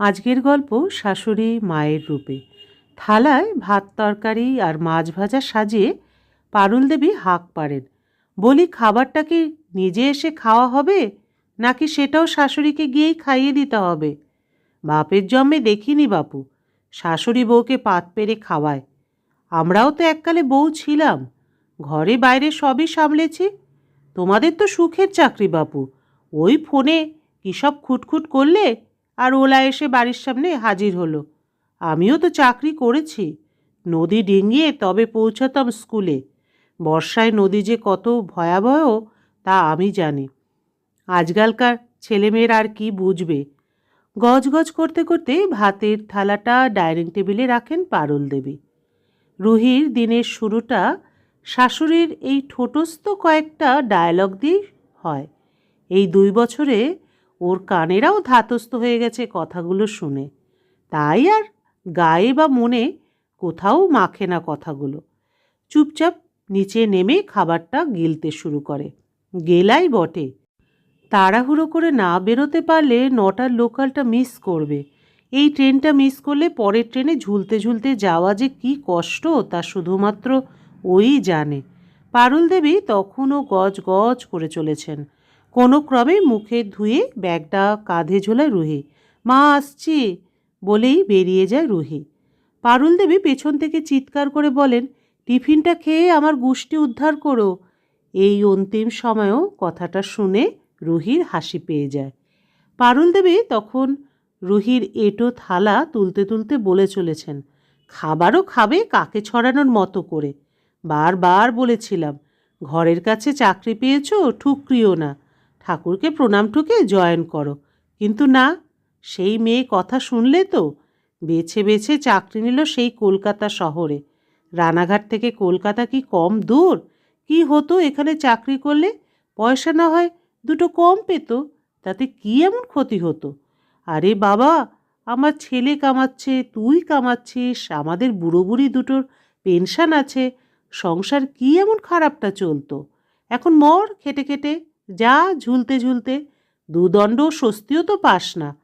আজকের গল্প শাশুড়ি মায়ের রূপে। থালায় ভাত তরকারি আর মাছ ভাজা সাজিয়ে পারুল দেবী হাঁক পারেন বলি, খাবারটা কি নিজে এসে খাওয়া হবে? নাকি সেটাও শাশুড়িকে গিয়েই খাইয়ে দিতে হবে? বাপের জন্মে দেখিনি বাপু। শাশুড়ি বউকে পাত পেরে খাওয়ায়। আমরাও তো এককালে বউ ছিলাম। ঘরে বাইরে সবই সামলেছি। তোমাদের তো সুখের চাকরি বাপু। ওই ফোনে কী সব খুটখুট করলে আর ওলা এসে বাড়ির সামনে হাজির হলো। আমিও তো চাকরি করেছি। নদী ডিঙিয়ে তবে পৌঁছাতাম স্কুলে। বর্ষায় নদী যে কত ভয়াবহ, তা আমি জানি। আজকালকার ছেলেমেয়ের আর কি বুঝবে? গজগজ করতে করতে ভাতের থালাটা ডাইনিং টেবিলে রাখেন পারুল দেবী। রুহির দিনের শুরুটা শাশুড়ির এই ঠোঁটস্থ কয়েকটা ডায়ালগ দিয়েই হয়। এই দুই বছরে ওর কানেরাও ধাতস্থ হয়ে গেছে কথাগুলো শুনে। তাই আর গায়ে বা মনে কোথাও মাখে না কথাগুলো। চুপচাপ নিচে নেমে খাবারটা গিলতে শুরু করে। গেলাই বটে। তাড়াহুড়ো করে না বেরোতে পারলে নটার লোকালটা মিস করবে। এই ট্রেনটা মিস করলে পরের ট্রেনে ঝুলতে ঝুলতে যাওয়া যে কি কষ্ট তা শুধুমাত্র ওই জানে। পারুল দেবী তখনও গজ গজ করে চলেছেন। কোনো ক্রমে মুখে ধুয়ে ব্যাগটা কাঁধে ঝোলায় রুহি, মা, আসছি বলেই বেরিয়ে যায় রুহি। পারুল দেবী পেছন থেকে চিৎকার করে বলেন, টিফিনটা খেয়ে আমার গুষ্টি উদ্ধার করো। এই অন্তিম সময়েও কথাটা শুনে রুহির হাসি পেয়ে যায়। পারুল দেবী তখন রুহির এটো থালা তুলতে তুলতে বলে চলেছেন, খাবারও খাবে কাকে ছড়ানোর মতো করে? বারবার বলেছিলাম, ঘরের কাছে চাকরি পেয়েছ, ঠুকরিও না। ঠাকুরকে প্রণাম ঠুকে জয়েন করো। কিন্তু না, সেই মেয়ে কথা শুনলে তো? বেছে বেছে চাকরি নিল সেই কলকাতা শহরে। রানাঘাট থেকে কলকাতা কি কম দূর? কি হতো এখানে চাকরি করলে? পয়সা না হয় দুটো কম পেত, তাতে কি এমন ক্ষতি হতো? আরে বাবা, আমার ছেলে কামাচ্ছে, তুই কামাচ্ছিস, আমাদের বুড়ো বুড়ি দুটোর পেনশন আছে, সংসার কি এমন খারাপটা চলতো? এখন মর খেটে খেটে। যা ঝুলতে ঝুলতে দুদণ্ড স্বস্তিও তো পাস না।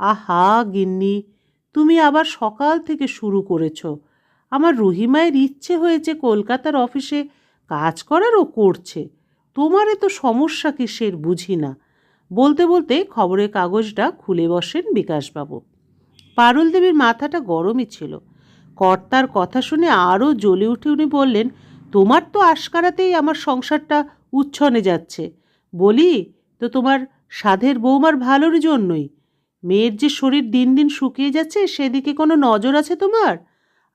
আহা গিন্নি, তুমি আবার সকাল থেকে শুরু করেছ। আমার রহিমায়ের ইচ্ছে হয়েছে কলকাতার অফিসে কাজ করারও করছে। তোমার এত সমস্যা কিসের বুঝি না। বলতে বলতে খবরের কাগজটা খুলে বসেন বিকাশবাবু। পারুল দেবীর মাথাটা গরমই ছিল। কর্তার কথা শুনে আরও জ্বলে উঠে উনি বললেন, তোমার তো আশকারাতেই আমার সংসারটা উচ্ছনে যাচ্ছে। বলি, তো তোমার সাধের বৌমার ভালোর জন্যই। মেয়ের যে শরীর দিন দিন শুকিয়ে যাচ্ছে, সেদিকে কোনো নজর আছে তোমার?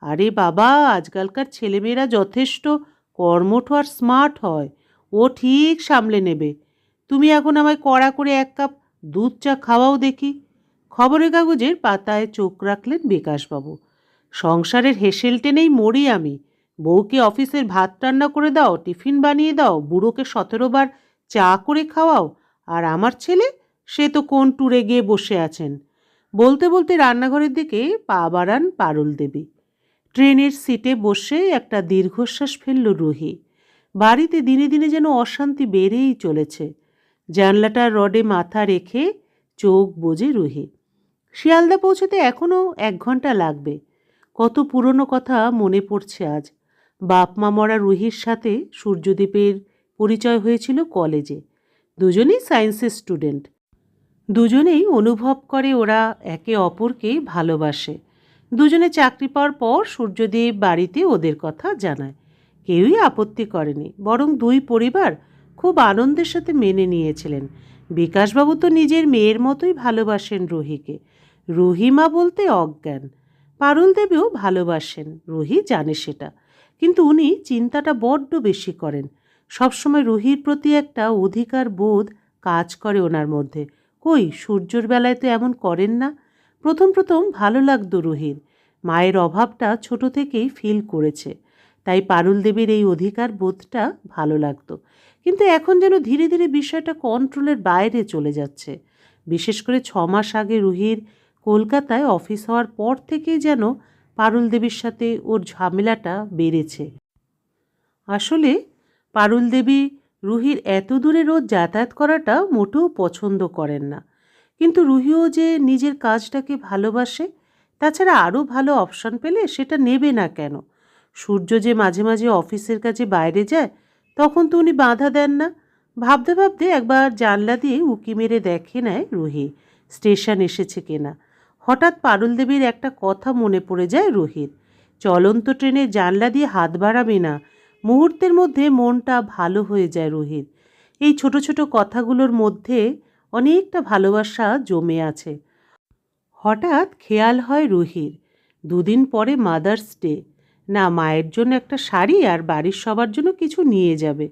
আরে বাবা, আজকালকার ছেলেমেয়েরা যথেষ্ট কর্মঠ আর স্মার্ট হয়। ও ঠিক সামলে নেবে। তুমি এখন আমায় কড়া করে এক কাপ দুধ চা খাওয়াও দেখি। খবরের কাগজের পাতায় চোখ রাখলেন বিকাশবাবু। সংসারের হেসেল টেনেই মরি আমি। বউকে অফিসের ভাত রান্না করে দাও, টিফিন বানিয়ে দাও, বুড়োকে সতেরো বার চা করে খাওয়াও, আর আমার ছেলে, সে তো কোন ট্যুরে গিয়ে বসে আছেন। বলতে বলতে রান্নাঘরের দিকে পা বাড়ান পারুল দেবী। ট্রেনের সিটে বসে একটা দীর্ঘশ্বাস ফেলল রুহি। বাড়িতে দিনে দিনে যেন অশান্তি বেড়েই চলেছে। জানলাটার রডে মাথা রেখে চোখ বোঝে রুহি। শিয়ালদা পৌঁছতে এখনও এক ঘণ্টা লাগবে। কত পুরনো কথা মনে পড়ছে আজ। বাপ মা মরা রুহির সাথে সূর্যদ্বীপের পরিচয় হয়েছিল কলেজে। দুজনেই সায়েন্সের স্টুডেন্ট। দুজনেই অনুভব করে ওরা একে অপরকে ভালোবাসে। দুজনে চাকরি পাওয়ার পর সূর্যদেব বাড়িতে ওদের কথা জানায়। কেউই আপত্তি করেনি, বরং দুই পরিবার খুব আনন্দের সাথে মেনে নিয়েছিলেন। বিকাশবাবু তো নিজের মেয়ের মতোই ভালোবাসেন রুহিকে। রুহিমা বলতে অজ্ঞান। পারুল দেবীও ভালোবাসেন, রুহি জানে সেটা। কিন্তু উনি চিন্তাটা বড্ড বেশি করেন। সবসময় রুহির প্রতি একটা অধিকার বোধ কাজ করে ওনার মধ্যে। কই, সূর্যর বেলায় তো এমন করেন না। প্রথম প্রথম ভালো লাগতো রুহির। মায়ের অভাবটা ছোট থেকেই ফিল করেছে। তাই পারুল দেবীর এই অধিকার বোধটা ভালো লাগতো। কিন্তু এখন যেন ধীরে ধীরে বিষয়টা কন্ট্রোলের বাইরে চলে যাচ্ছে। বিশেষ করে ছ মাস আগে রুহির কলকাতায় অফিস হওয়ার পর থেকেই যেন পারুল দেবীর সাথে ওর ঝামেলাটা বেড়েছে। আসলে পারুল দেবী রুহির এত দূরে রোজ যাতায়াত করাটা মোটেও পছন্দ করেন না। কিন্তু রুহিও যে নিজের কাজটাকে ভালোবাসে, তাছাড়া আরও ভালো অপশান পেলে সেটা নেবে না কেন? সূর্য যে মাঝে মাঝে অফিসের কাজে বাইরে যায়, তখন তো উনি বাধা দেন না। ভাবতে ভাবতে একবার জানলা দিয়ে উকি মেরে দেখে নেয় রুহি, স্টেশন এসেছে কিনা। হঠাৎ পারুল দেবীর একটা কথা মনে পড়ে যায় রুহির। চলন্ত ট্রেনে জানলা দিয়ে হাত বাড়াবে না মুহূর্তের মধ্যে মনটা ভালো হয়ে যায় রুহির এই ছোট ছোট কথাগুলোর মধ্যে অনেকটা ভালোবাসা জমে আছে। হঠাৎ খেয়াল হয় রুহির দুদিন পরে মাদার্স ডে। না, মায়ের জন্য একটা শাড়ি আর বাড়ির সবার জন্য কিছু নিয়ে যাবে।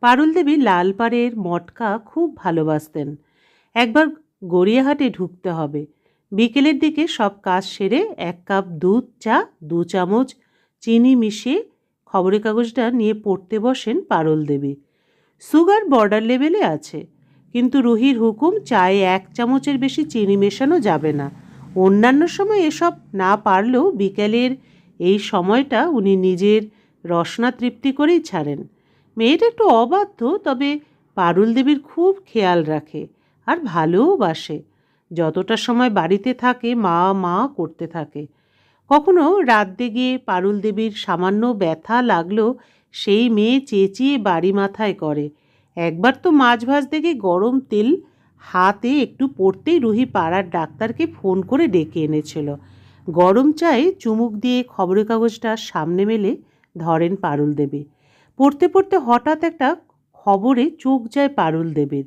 পারুল দেবী লালপাড়ের মটকা খুব ভালোবাসতেন। একবার গড়িয়াহাটে ঢুকতে হবে। বিকেলের দিকে সব কাজ সেরে এক কাপ দুধ, চা, দু চামচ চিনি মিশিয়ে খবরের কাগজটা নিয়ে পড়তে বসেন পারল দেবী। সুগার বর্ডার লেভেলে আছে, কিন্তু রুহির হুকুম চায়ে এক চামচের বেশি চিনি মেশানো যাবে না। অন্যান্য সময় এসব না পারলেও বিকেলের এই সময়টা উনি নিজের রসনা তৃপ্তি করেই ছাড়েন। মেয়েটা একটু অবাধ্য, তবে পারুল দেবীর খুব খেয়াল রাখে আর ভালোবাসে যতটা সময় বাড়িতে থাকে মা মা করতে থাকে। কখনো রাত গিয়ে পারুল দেবীর সামান্য ব্যথা লাগল সেই মেয়ে চেঁচিয়ে বাড়ি মাথায় করে। একবার তো মাছ ভাজ দেখে গরম তেল হাতে একটু পড়তেই রুহি পাড়ার ডাক্তারকে ফোন করে ডেকে এনেছিল। গরম চায়ে চুমুক দিয়ে খবরের কাগজটা সামনে মেলে ধরেন পারুল দেবী। পড়তে পড়তে হঠাৎ একটা খবরে চোখ যায় পারুল দেবীর।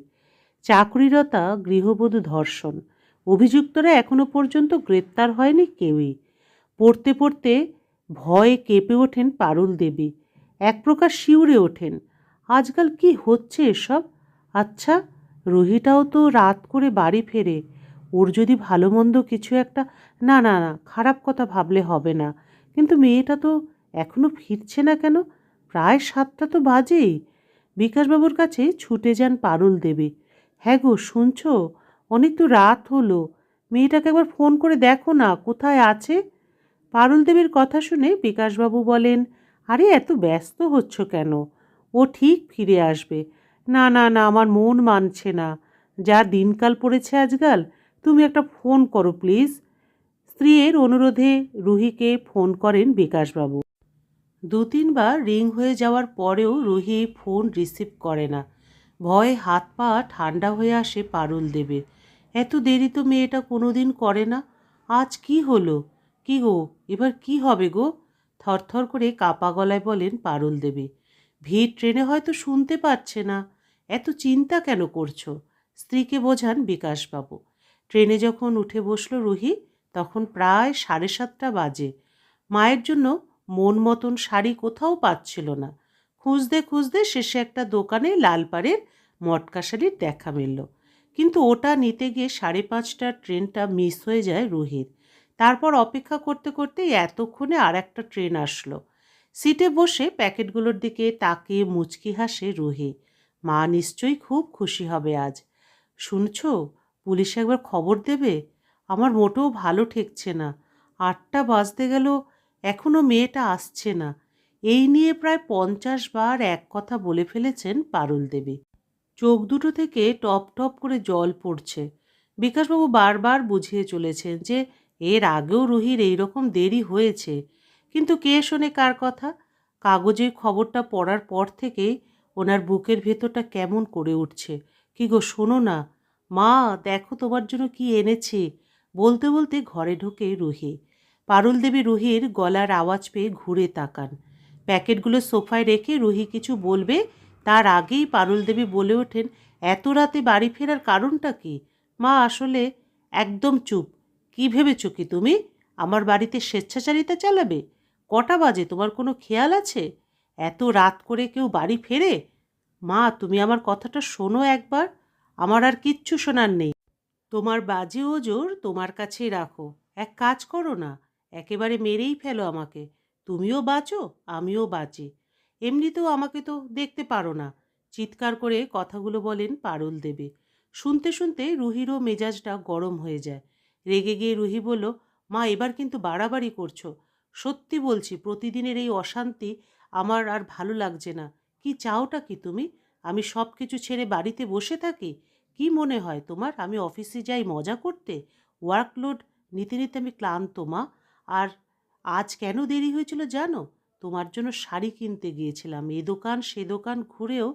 চাকরিরতা গৃহবধূ ধর্ষণ। অভিযুক্তরা এখনও পর্যন্ত গ্রেপ্তার হয়নি কেউই। পড়তে পড়তে ভয়ে কেঁপে ওঠেন পারুল দেবী। এক প্রকার শিউরে ওঠেন। আজকাল কি হচ্ছে এসব? আচ্ছা রুহিটাও তো রাত করে বাড়ি ফেরে। ওর যদি ভালো মন্দ কিছু একটা, না না না, খারাপ কথা ভাবলে হবে না। কিন্তু মেয়েটা তো এখনও ফিরছে না কেন? প্রায় সাতটা তো বাজেই। বিকাশবাবুর কাছে ছুটে যান পারুল দেবী। হ্যাঁ গো, শুনছ? অনেক তো রাত হলো। মেয়েটাকে একবার ফোন করে দেখো না, কোথায় আছে? পারুল দেবীর কথা শুনে বিকাশবাবু বলেন, আরে, এত ব্যস্ত হচ্ছ কেন? ও ঠিক ফিরে আসবে। না না না, আমার মন মানছে না। যা দিনকাল পড়েছে আজকাল, তুমি একটা ফোন করো, প্লিজ। স্ত্রীর অনুরোধে রুহিকে ফোন করেন বিকাশবাবু। দু তিনবার রিং হয়ে যাওয়ার পরেও রুহি ফোন রিসিভ করে না। ভয়ে হাত পা ঠান্ডা হয়ে আসে পারুল দেবের। এত দেরি তো মেয়েটা কোনোদিন করে না? আজ কি হলো? কি গো? এবার কি হবে গো? থরথর করে কাপা গলায় বলেন পারুল দেবী। ভিড় ট্রেনে হয়তো শুনতে পাচ্ছে না। এত চিন্তা কেন করছ? স্ত্রীকে বোঝান বিকাশবাবু। ট্রেনে যখন উঠে বসল রুহি, তখন প্রায় সাড়ে সাতটা বাজে। মায়ের জন্য মন মতন শাড়ি কোথাও পাচ্ছিল না। খুঁজতে খুঁজতে শেষে একটা দোকানে লালপাড়ের মটকা শাড়ির দেখা মিলল। কিন্তু ওটা নিতে গিয়ে সাড়ে পাঁচটার ট্রেনটা মিস হয়ে যায় রুহির। তারপর অপেক্ষা করতে করতে এতক্ষণে আর একটা ট্রেন আসলো। সিটে বসে প্যাকেটগুলোর দিকে তাকিয়ে মুচকি হাসে রুহি। মা নিশ্চয়ই খুব খুশি হবে আজ। শুনছো? পুলিশ একবার খবর দেবে? আমার মোটেও ভালো ঠেকছে না। আটটা বাজতে গেল এখনও মেয়েটা আসছে না। এই নিয়ে প্রায় পঞ্চাশ বার এক কথা বলে ফেলেছেন পারুল দেবী। চোখ দুটো থেকে টপ টপ করে জল পড়ছে। বিকাশবাবু বারবার বুঝিয়ে চলেছেন যে এর আগেও রুহির এইরকম দেরি হয়েছে। কিন্তু কে শোনে কার কথা? কাগজে খবরটা পড়ার পর থেকেই ওনার বুকের ভেতরটা কেমন করে উঠছে। কি গো, শোনো না। মা, দেখো তোমার জন্য কি এনেছি। বলতে বলতে ঘরে ঢোকে রুহি। পারুল দেবী রুহির গলার আওয়াজ পেয়ে ঘুরে তাকান। প্যাকেটগুলো সোফায় রেখে রুহি কিছু বলবে? তার আগেই পারুল দেবী বলে ওঠেন, এত রাতে বাড়ি ফেরার কারণটা কি? মা আসলে, একদম চুপ। কি ভেবেছ কি তুমি? আমার বাড়িতে স্বেচ্ছাচারিতা চালাবে? কটা বাজে? তোমার কোনো খেয়াল আছে? এত রাত করে কেউ বাড়ি ফেরে? মা, তুমি আমার কথাটা শোনো একবার। আমার আর কিচ্ছু শোনার নেই। তোমার বাজে ওজোর তোমার কাছেই রাখো। এক কাজ করো না। একেবারে মেরেই ফেলো আমাকে। তুমিও বাঁচো, আমিও বাঁচি। এমনিতেও আমাকে তো দেখতে পারো না। চিৎকার করে কথাগুলো বলেন পারুল দেবে। শুনতে শুনতে রুহিরও মেজাজটা গরম হয়ে যায়। রেগে গিয়ে রুহি বলল, মা, এবার কিন্তু বাড়াবাড়ি করছ। সত্যি বলছি, প্রতিদিনের এই অশান্তি আমার আর ভালো লাগছে না। কি চাওটা কি তুমি? আমি সব কিছু ছেড়ে বাড়িতে বসে থাকি? কি মনে হয় তোমার? আমি অফিসে যাই মজা করতে? ওয়ার্কলোড নিতে নিতে আমি ক্লান্ত, মা। আর আজ কেন দেরি হয়েছিল জানো? তোমার জন্য শাড়ি কিনতে গিয়েছিলাম। এ দোকান, সে দোকান ঘুরেও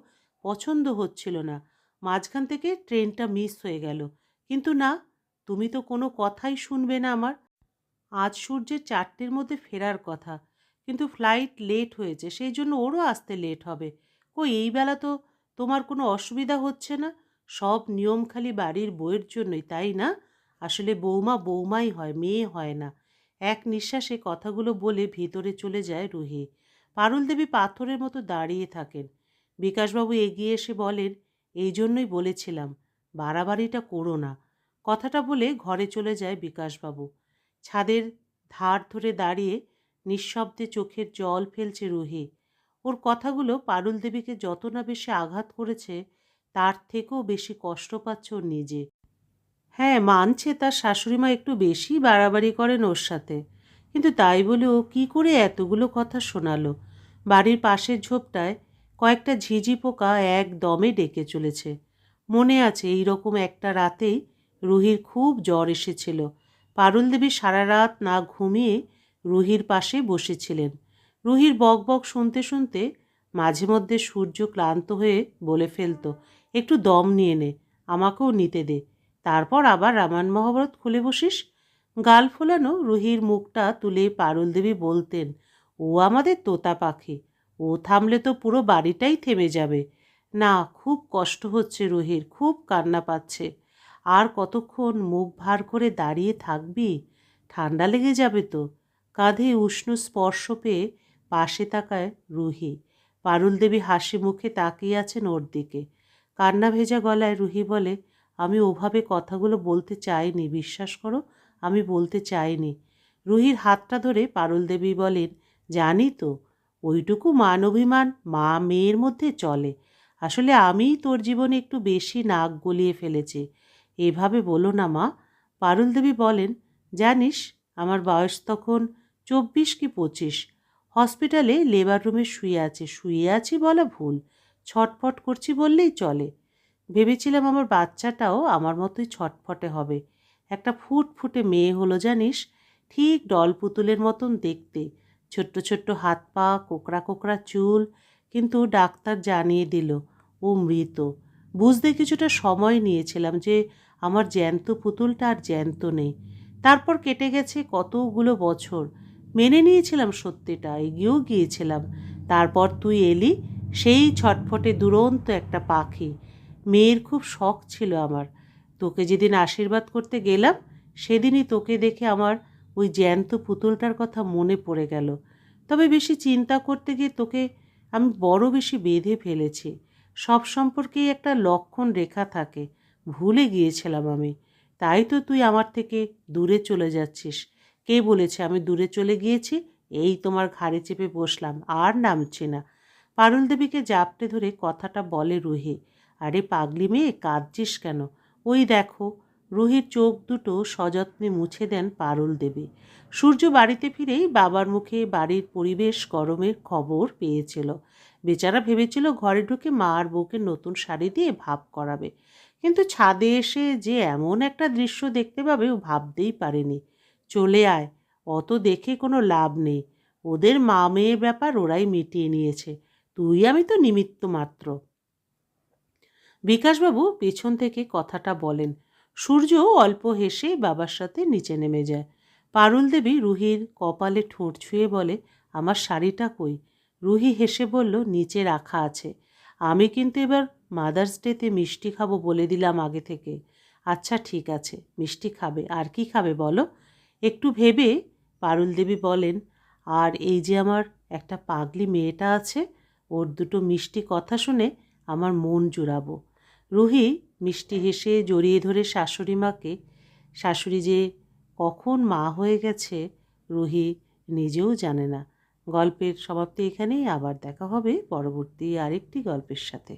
পছন্দ হচ্ছিল না। মাঝখান থেকে ট্রেনটা মিস হয়ে গেল। কিন্তু না তুমি তো কোনো কথাই শুনবে না আমার। আজ সূর্যের চারটের মধ্যে ফেরার কথা, কিন্তু ফ্লাইট লেট হয়েছে, সেই জন্য ওরও আসতে লেট হবে। কই, এই বেলা তো তোমার কোনো অসুবিধা হচ্ছে না? সব নিয়ম খালি বাড়ির বইয়ের জন্যই, তাই না? আসলে বৌমা বৌমাই হয়, মেয়ে হয় না। এক নিঃশ্বাসে কথাগুলো বলে ভিতরে চলে যায় রুহি। পারুল দেবী পাথরের মতো দাঁড়িয়ে থাকেন। বিকাশবাবু এগিয়ে এসে বলেন, এই জন্যই বলেছিলাম, বাড়াবাড়িটা করো না। কথাটা বলে ঘরে চলে যায় বিকাশবাবু। ছাদের ধার ধরে দাঁড়িয়ে নিঃশব্দে চোখের জল ফেলছে রুহি। ওর কথাগুলো পারুল দেবীকে যত না বেশি আঘাত করেছে, তার থেকেও বেশি কষ্ট পাচ্ছে ওর নিজে। হ্যাঁ মানছে তার শাশুড়িমা একটু বেশি বাড়াবাড়ি করেন ওর সাথে। কিন্তু তাই বলে ও কী করে এতগুলো কথা শোনালো? বাড়ির পাশের ঝোপটায় কয়েকটা ঝিঝি পোকা এক দমে ডেকে চলেছে। মনে আছে এই রকম একটা রাতেই রুহির খুব জ্বর এসেছিল। পারুল দেবী সারা রাত না ঘুমিয়ে রুহির পাশে বসেছিলেন। রুহির বক বক শুনতে শুনতে মাঝে মধ্যে সূর্য ক্লান্ত হয়ে বলে ফেলতো, একটু দম নিয়ে নে, আমাকেও নিতে দে। তারপর আবার রামায়ণ মহাভারত খুলে বসিস? গাল ফোলানো রুহির মুখটা তুলে পারুল দেবী বলতেন, ও আমাদের তোতা পাখি, ও থামলে তো পুরো বাড়িটাই থেমে যাবে। না, খুব কষ্ট হচ্ছে রুহির, খুব কান্না পাচ্ছে। আর কতক্ষণ মুখ ভার করে দাঁড়িয়ে থাকবি? ঠান্ডা লেগে যাবে তো। কাঁধে উষ্ণ স্পর্শ পেয়ে পাশে তাকায় রুহি। পারুল দেবী হাসি মুখে তাকিয়ে আছেন ওর দিকে। কান্না ভেজা গলায় রুহি বলে, আমি ওভাবে কথাগুলো বলতে চাইনি, বিশ্বাস করো, আমি বলতে চাইনি। রুহির হাতটা ধরে পারুল দেবী বলেন, জানি তো, ওইটুকু মান অভিমান মা মেয়ের মধ্যে চলে। আসলে আমিই তোর জীবনে একটু বেশি নাক গলিয়ে ফেলেছি। এভাবে বলো না মা। পারুল দেবী বলেন, জানিস, আমার বয়স তখন চব্বিশ কি পঁচিশ। হসপিটালে লেবার রুমে শুয়ে আছে, শুয়ে আছি বলা ভুল। ছটফট করছি বললেই চলে। ভেবেছিলাম আমার বাচ্চাটাও আমার মতোই ছটফটে হবে। একটা ফুট ফুটে মেয়ে হলো, জানিস, ঠিক ডল পুতুলের মতন দেখতে। ছোট্ট ছোট্ট হাত পা, কোকড়া কোকড়া চুল, কিন্তু ডাক্তার জানিয়ে দিল, ও মৃত। বুঝতে কিছুটা সময় নিয়েছিলাম যে আমার জ্যান্ত পুতুলটা আর জ্যান্ত নেই। তারপর কেটে গেছে কতগুলো বছর। মেনে নিয়েছিলাম সত্যিটা, এগিয়েও গিয়েছিলাম। তারপর তুই এলি সেই ছটফটে দুরন্ত একটা পাখি। মেয়ের খুব শখ ছিল আমার। তোকে যেদিন আশীর্বাদ করতে গেলাম, সেদিনই তোকে দেখে আমার ওই জ্যান্ত পুতুলটার কথা মনে পড়ে গেল। তবে বেশি চিন্তা করতে গিয়ে তোকে আমি বড় বেশি বেঁধে ফেলেছি। সব সম্পর্কেই একটা লক্ষণ রেখা থাকে। ভুলে গিয়েছিলাম আমি। তাই তো তুই আমার থেকে দূরে চলে যাচ্ছিস। কে বলেছে আমি দূরে চলে গিয়েছি? এই তোমার ঘাড়ে চেপে বসলাম, আর নামছি না। পারুল দেবীকে জাপটে ধরে কথাটা বলে রুহি। আরে পাগলি মেয়ে, কাঁদছিস কেন? ওই দেখো, রুহির চোখ দুটো সযত্নে মুছে দেন পারুল দেবী। সূর্য বাড়িতে ফিরেই বাবার মুখে বাড়ির পরিবেশ গরমের খবর পেয়েছিল। বেচারা ভেবেছিল ঘরে ঢুকে মা আর বউকে নতুন শাড়ি দিয়ে ভাব করাবে। কিন্তু ছাদে এসে যে এমন একটা দৃশ্য দেখতে পাবে ও ভাবতেই পারেনি। চলে আয়, অত দেখে কোনো লাভ নেই। ওদের মা মেয়ের ব্যাপার ওরাই মিটিয়ে নিয়েছে। তুই আমি তো নিমিত্ত মাত্র। বিকাশবাবু পেছন থেকে কথাটা বলেন। সূর্য অল্প হেসে বাবার সাথে নিচে নেমে যায়। পারুল দেবী রুহির কপালে ঠোঁট ছুঁয়ে বলে, আমার শাড়িটা কই? রুহি হেসে বলল, নিচে রাখা আছে। আমি কিন্তু এবার মাদার্স ডেতে মিষ্টি খাব বলে দিলাম আগে থেকে। আচ্ছা ঠিক আছে, মিষ্টি খাবে। আর কি খাবে বলো? একটু ভেবে পারুল দেবী বলেন, আর এই যে আমার একটা পাগলি মেয়েটা আছে, ওর দুটো মিষ্টি কথা শুনে আমার মন জুড়াবো। রুহি মিষ্টি হেসে জড়িয়ে ধরে শাশুড়ি মাকে, শাশুড়ি যে কখন মা হয়ে গেছে রুহি নিজেও জানে না। গল্পের সমাপ্তি এখানেই। আবার দেখা হবে পরবর্তী আরেকটি গল্পের সাথে।